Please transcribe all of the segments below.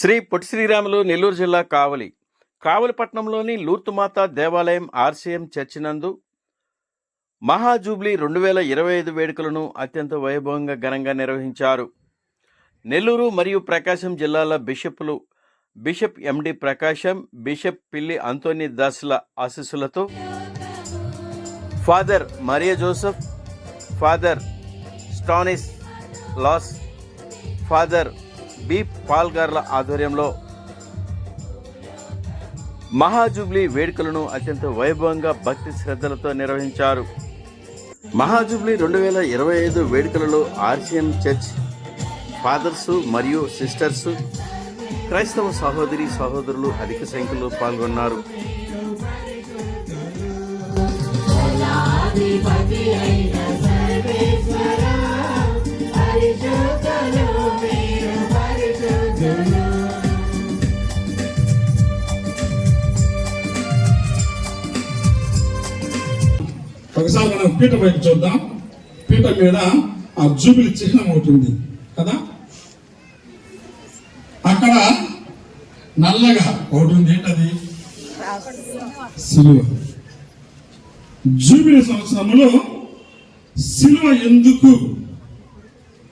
శ్రీ పొట్టి శ్రీరాములు నెల్లూరు జిల్లా కావలి. కావలిపట్నంలోని లూర్తుమాత దేవాలయం ఆర్సీఎం చర్చినందు మహాజూబ్లీ రెండు వేల ఇరవై ఐదు వేడుకలను అత్యంత వైభవంగా ఘనంగా నిర్వహించారు. నెల్లూరు మరియు ప్రకాశం జిల్లాల బిషప్లు బిషప్ ఎండి ప్రకాశం బిషప్ పిల్లి అంతోని దాసుల ఆశీస్సులతో father Maria Joseph father Stanislaus father B పాల్గార్ల ఆధ్వర్యంలో మహాజూబ్లీ వేడుకలను అత్యంత వైభవంగా భక్తి శ్రద్ధలతో నిర్వహించారు. మహాజూబ్లీ రెండు వేల ఇరవై ఐదు వేడుకలలో ఆర్సిఎన్ చర్చ్ ఫాదర్స్ మరియు సిస్టర్స్ క్రైస్తవ సహోదరి సహోదరులు అధిక సంఖ్యలో పాల్గొన్నారు. అయిన సర్వేశ్వర ఒకసారి మనం పీఠ వైపు చూద్దాం. పీట మీద ఆ జూబిలి చిహ్నం అవుతుంది కదా? అక్కడ నల్లగా ఒకటి ఉంది ఏంటది? సిలువ. జూబిలి సంవత్సరంలో సిలువ ఎందుకు?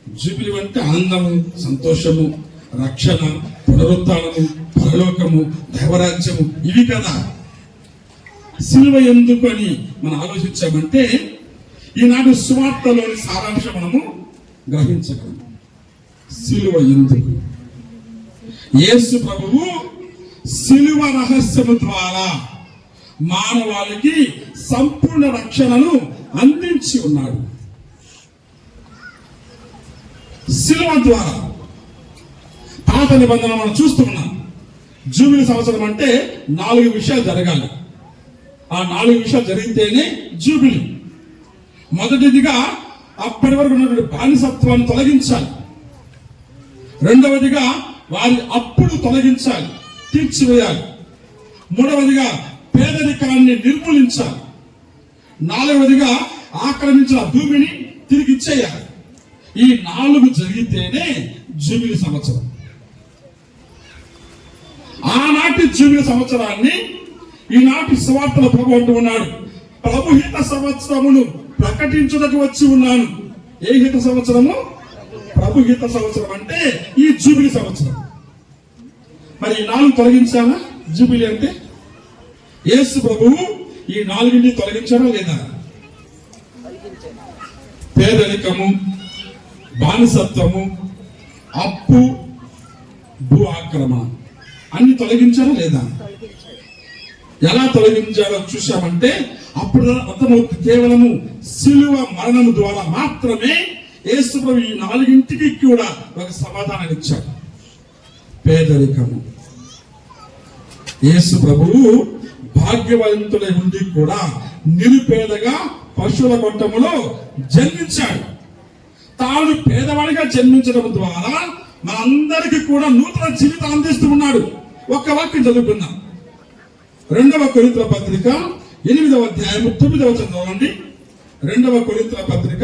జూబిలి అంటే ఆనందము సంతోషము రక్షణ పునరుత్నము పరలోకము దైవరాజ్యము ఇవి కదా. సిలువ ఎందుకు అని మనం ఆలోచించామంటే ఈనాడు సువార్తలోని సారాంశం మనము గ్రహించగలం. సిలువ ఎందుకు? యేసు ప్రభువు సిలువ రహస్యము ద్వారా మానవాళికి సంపూర్ణ రక్షణను అందించి ఉన్నాడు. సిలువ ద్వారా పాత నిబంధన మనం చూస్తున్నాం జూబిలి సంవత్సరం అంటే నాలుగు విషయాలు జరగాలి. ఆ నాలుగు విషయాలు జరిగితేనే జూబిలీ. మొదటిదిగా అప్పటి వరకు ఉన్నటువంటి బానిసత్వాన్ని తొలగించాలి. రెండవదిగా వారి అప్పులు తొలగించాలి తీర్చివేయాలి. మూడవదిగా పేదరికాన్ని నిర్మూలించాలి. నాలుగవదిగా ఆక్రమించిన భూమిని తిరిగి ఇచ్చేయాలి. ఈ నాలుగు జరిగితేనే జూబిలీ సంవత్సరం. ఆనాటి జూబిలీ సంవత్సరాన్ని ఈనాటి సువార్తల ప్రభు అంటూ ఉన్నాడు ప్రభు హిత సంవత్సరమును ప్రకటించుటకు వచ్చి ఉన్నాను. ఏ హిత సంవత్సరము? ప్రభు హిత సంవత్సరం అంటే ఈ జూబిలీ సంవత్సరం. మరి ఈ నాలుగు తొలగించాలా? జూబిలీ అంటే యేసు ప్రభువు ఈ నాలుగిని తొలగించారా లేదా? పేదరికము బానిసత్వము అప్పు భూ ఆక్రమణ అన్ని తొలగించారా లేదా? ఎలా తొలగించాలో చూశామంటే అప్పుడు అర్థమవుతుంది కేవలము సిలువ మరణము ద్వారా మాత్రమే యేసుప్రభు ఈ నాలుగింటికి కూడా ఒక సమాధానం ఇచ్చాడు. పేదరికము. యేసు ప్రభువు భాగ్యవంతుడై ఉండి కూడా నిరుపేదగా పశువుల కొట్టములో జన్మించాడు. తాను పేదవాడిగా జన్మించడం ద్వారా మనందరికీ కూడా నూతన జీవితం అందిస్తూ ఉన్నాడు. ఒక్క వాక్యం చదువుకుందాం. రెండవ కొరింతల పత్రిక ఎనిమిదవ అధ్యాయం తొమ్మిదవ చదవండి రెండవ కొరింతల పత్రిక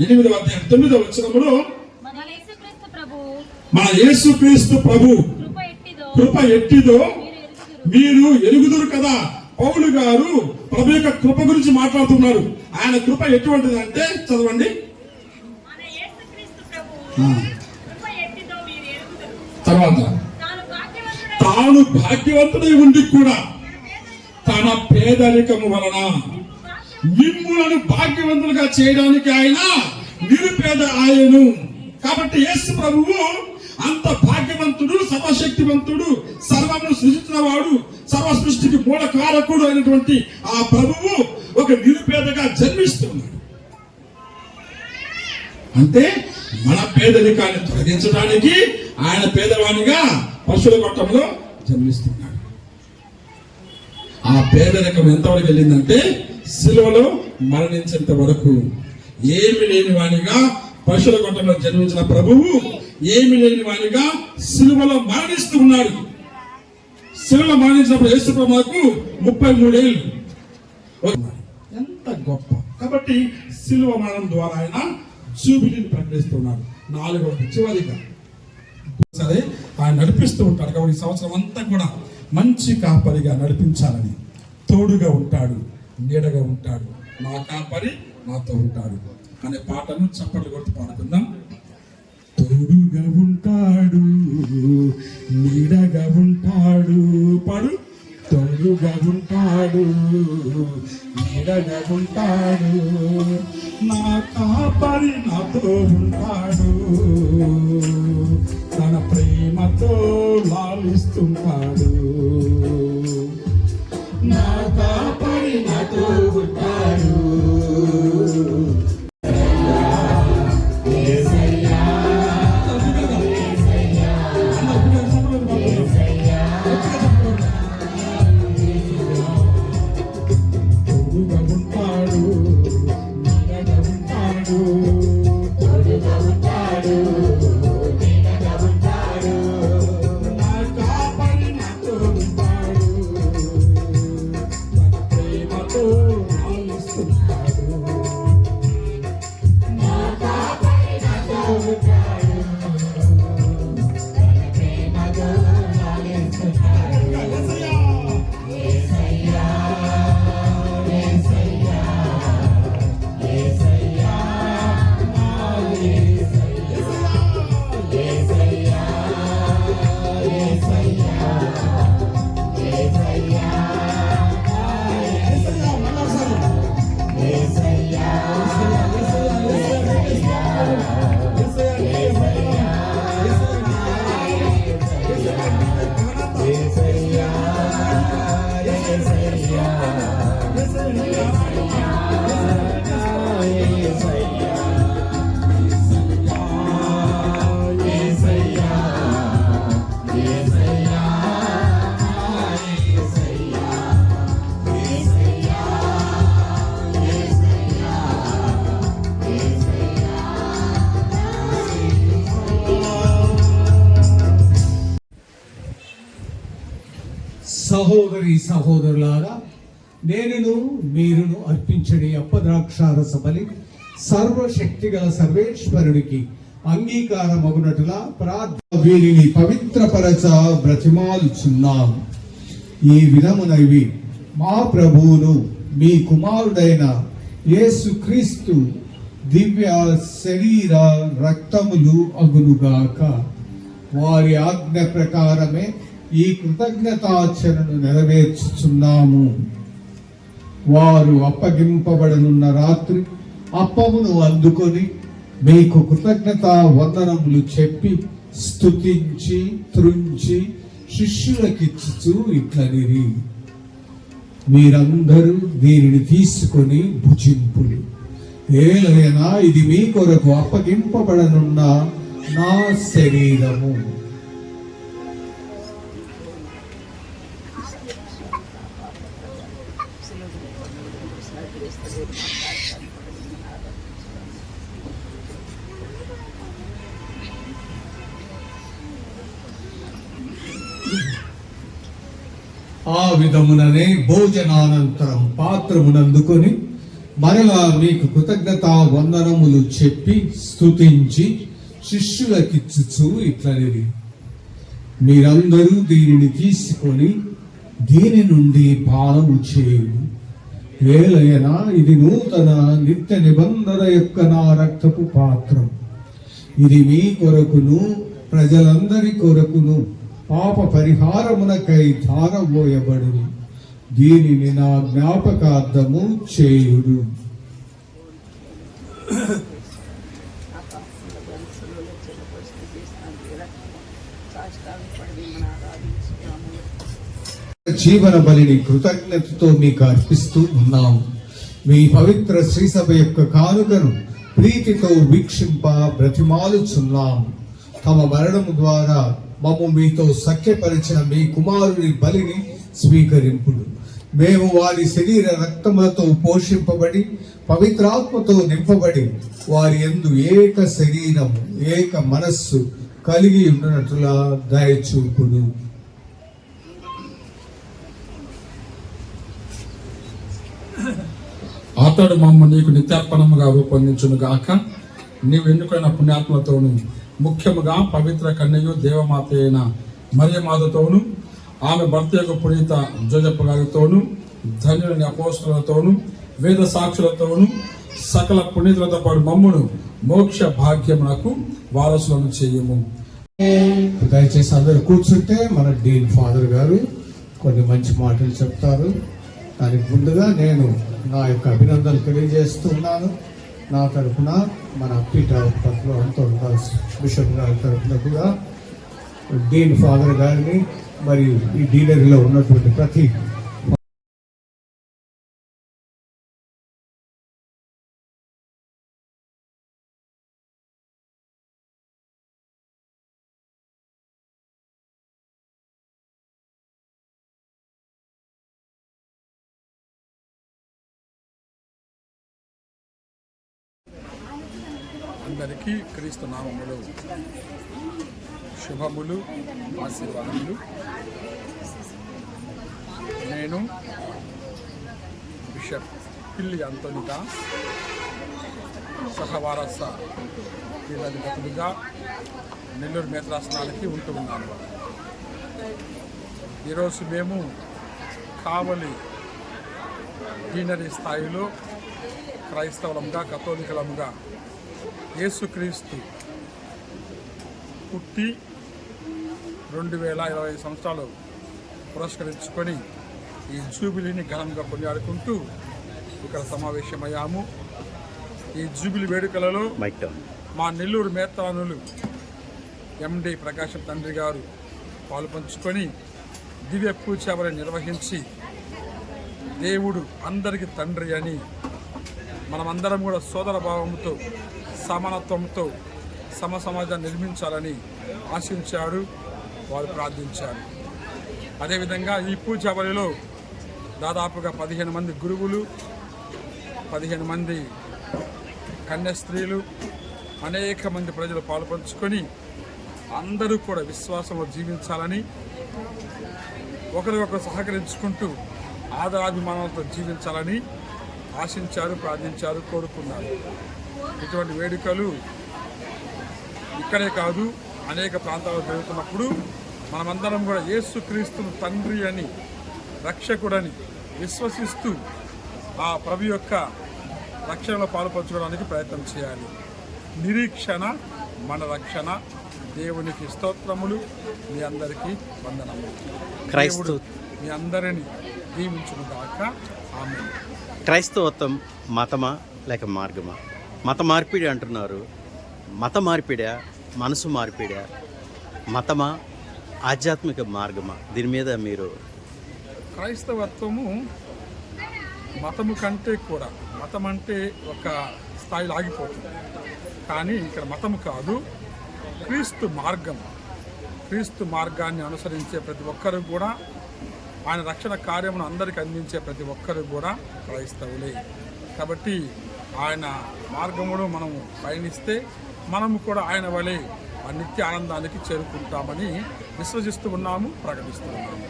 ఎనిమిదవ అధ్యాయం తొమ్మిదవ వచనములో మన యేసుక్రీస్తు ప్రభు కృప ఎట్టిదో మీరు ఎరుగుదురు. కదా? పౌలు గారు ప్రభు యొక్క కృప గురించి మాట్లాడుతున్నారు. ఆయన కృప ఎటువంటిది అంటే చదవండి తర్వాత తాను భాగ్యవంతుడై ఉండి కూడా తన పేదరికము వలన మిమ్ములను భాగ్యవంతులుగా చేయడానికి ఆయన నిరుపేద ఆయను. కాబట్టి యేసు ప్రభువు అంత భాగ్యవంతుడు సర్వశక్తివంతుడు సర్వమును సృజించినవాడు సర్వ సృష్టికి మూల కారకుడు అయినటువంటి ఆ ప్రభువు ఒక నిరుపేదగా జన్మిస్తున్నాడు. అంటే మన పేదరికాన్ని తొలగించడానికి ఆయన పేదవానిగా పశువుల గొట్టంలో జన్మిస్తున్నాడు. ఆ పేదరికం ఎంతవరకు వెళ్ళిందంటే సిలువలో మరణించేంత వరకు. ఏమి లేని వానిగా పశువుల గొట్టంలో జన్మించిన ప్రభువు ఏమి లేని వానిగా సిలువలో మరణిస్తూ ఉన్నాడు. సిలువలో మరణించినప్పుడు యేసు ప్రభుకు ముప్పై మూడేళ్ళు. ఎంత గొప్ప. కాబట్టి సిలువ మరణం ద్వారా ఆయన జూబిలీని ప్రకటిస్తున్నాడు నాలుగవ చివరిగా. సరే ఆయన నడిపిస్తూ ఉంటాడు. కాబట్టి ఈ సంవత్సరం అంతా కూడా మంచి కాపరిగా నడిపించాలని తోడుగా ఉంటాడు నీడగా ఉంటాడు. నా కాపరి నాతో ఉంటాడు. అనే పాటను చప్పట్లు కొడుతూ పాడుకుందాం. తోడుగా ఉంటాడు నీడగా ఉంటాడు. పాడు. తోడుగా ఉంటాడు నీడగా ఉంటాడు. నా కాపరి నాతో ఉంటాడు. తన ప్రేమతో లాలిస్తుంటాడు. సహోదరి సహోదరులారా నేనును మీరును అర్పించడి అప్పద్రాక్షారస బలి సర్వశక్తిగల సర్వేశ్వరుడికి సర్వేశ్వరుడికి అంగీకారమగునట్లుగా ప్రార్థ వీరిని పవిత్రపరచ బ్రతిమాలుచున్నాం. ఈ విధమునవి మా ప్రభువును మీ కుమారుడైన యేసుక్రీస్తు దివ్య శరీర రక్తములు అగునుగాక. వారి ఆజ్ఞ ప్రకారమే ఈ కృతజ్ఞతాచరణను నెరవేర్చుచున్నాము. వారు అప్పగింపబడనున్న రాత్రి అప్పమును అందుకొని మీకు కృతజ్ఞత వందనములు చెప్పి స్తుతించి త్రుంచి శిష్యులకిచ్చుచు ఇట్లనిరి. మీరందరూ దీనిని తీసుకొని భుజింపులు. ఏలైనా ఇది మీ కొరకు అప్పగింపబడనున్న నా శరీరము. విధముననే భోజనానంతరం పాత్రమునందుకొని మరలా మీకు కృతజ్ఞత వందనములు చెప్పి స్తుతించి శిష్యులకిచ్చుచు ఇట్లనేది. మీరందరూ దీనిని తీసుకొని దీని నుండి పానము చేయు. వేలయనా ఇది నూతన నిత్య నిబంధన యొక్క నా రక్తపు పాత్రం. ఇది మీ కొరకును ప్రజలందరి కొరకును. పాప పరిహారమునకై ధారబోయబడు దీనిని నా జ్ఞాపకార్థము చేయుడు జీవన బలిని కృతజ్ఞతతో మీకు అర్పిస్తూ ఉన్నాము. మీ పవిత్ర శ్రీసభ యొక్క కానుకను ప్రీతితో వీక్షింప బ్రతిమాలుచున్నాము. తమ మరణము ద్వారా మమ్ము మీతో సఖ్యపరిచిన మీ కుమారుని బలిని స్వీకరింపుడు. మేము వారి శరీర రక్తములతో పోషింపబడి పవిత్రాత్మతో నింపబడి వారి ఎందు ఏక శరీరము ఏక మనస్సు కలిగి ఉన్నట్లుగా దయచూపుడు అతడు మమ్మ నీకు నిత్యార్పణముగా రూపొందించును గాక నీవు ఎన్నుకైన పుణ్యాత్మతోను ముఖ్యముగా పవిత్ర కన్యయు దేవమాత అయిన మరియమాతతోను ఆమె భర్త యొక్క పునీత జోజప్ప గారితోను ధన్యులని అపోస్తులతోను వేద సాక్షులతోను సకల పునీతులతో పాటు మమ్మును మోక్ష భాగ్యమునకు వారసులను చేయము. దయచేసి అందరూ కూర్చుంటే మన డీన్ ఫాదర్ గారు కొన్ని మంచి మాటలు చెప్తారు. దానికి ముందుగా నేను నా యొక్క అభినందనలు తెలియజేస్తున్నాను నా తరఫున మన పీటర్ పత్రిలో అంతా బిషప్ గారి తరఫున కూడా డీన్ ఫాదర్ గారిని మరియు ఈ డీలర్లో ఉన్నటువంటి ప్రతి అందరికీ క్రీస్తు నామములు. శుభములు ఆశీర్వాదములు. నేను బిషప్ పిల్లి అంతనిగా సహవారస క్రీడాధిపతులుగా నెల్లూరు మేత్రాసనాలకి ఉంటూ ఉన్నాను. ఈరోజు మేము కావలి డీనరీ స్థాయిలో క్రైస్తవులంగా కథోలికలంగా యేసుక్రీస్తు పుట్టి రెండు వేల ఇరవై ఐదు సంవత్సరాలు పురస్కరించుకొని ఈ జూబిలీని ఘనంగా కొనియాడుకుంటూ ఇక్కడ సమావేశమయ్యాము. ఈ జూబిలీ వేడుకలలో మా నెల్లూరు మేత్రానులు ఎండి ప్రకాశం తండ్రి గారు పాలు పంచుకొని దివ్య పూజావళి నిర్వహించి దేవుడు అందరికి తండ్రి అని మనమందరం కూడా సోదర భావంతో సమానత్వంతో సమ సమాజాన్ని నిర్మించాలని ఆశించాడు వారు ప్రార్థించారు. అదేవిధంగా ఈ పూజావళిలో దాదాపుగా పదిహేను మంది గురువులు పదిహేను మంది కన్యాస్త్రీలు అనేక మంది ప్రజలు పాల్పంచుకొని అందరూ కూడా విశ్వాసంలో జీవించాలని ఒకరికొకరు సహకరించుకుంటూ ఆదరాభిమానాలతో జీవించాలని ఆశించారు ప్రార్థించారు కోరుకున్నారు. ఇటువంటి వేడుకలు ఇక్కడే కాదు అనేక ప్రాంతాల్లో జరుగుతున్నప్పుడు మనమందరం కూడా యేసుక్రీస్తును తండ్రి అని రక్షకుడని విశ్వసిస్తూ ఆ ప్రభు యొక్క రక్షణలో పాల్పంచుకోవడానికి ప్రయత్నం చేయాలి. నిరీక్షణ మన రక్షణ. దేవునికి స్తోత్రములు. మీ అందరికీ వందనములు. క్రైస్తవ దేవుడు మీ అందరిని దీవించును గాక ఆమె క్రైస్తవత్వం మతమా లేక మార్గమా? మత మార్పిడి అంటున్నారు. మత మార్పిడా? మనసు మార్పిడా? మతమా? ఆధ్యాత్మిక మార్గమా? దీని మీద మీరు క్రైస్తవత్వము మతము కంటే కూడా మతం అంటే ఒక స్థాయిలో ఆగిపోతుంది. కానీ ఇక్కడ మతము కాదు క్రీస్తు మార్గం. క్రీస్తు మార్గాన్ని అనుసరించే ప్రతి ఒక్కరు కూడా ఆయన రక్షణ కార్యమును అందరికీ అందించే ప్రతి ఒక్కరు కూడా క్రైస్తవులే. కాబట్టి ఆయన మార్గమును మనము పయనిస్తే మనము కూడా ఆయన వలె ఆ నిత్య ఆనందానికి చేరుకుంటామని విశ్వసిస్తూ ఉన్నాము ప్రకటిస్తూ ఉన్నాము.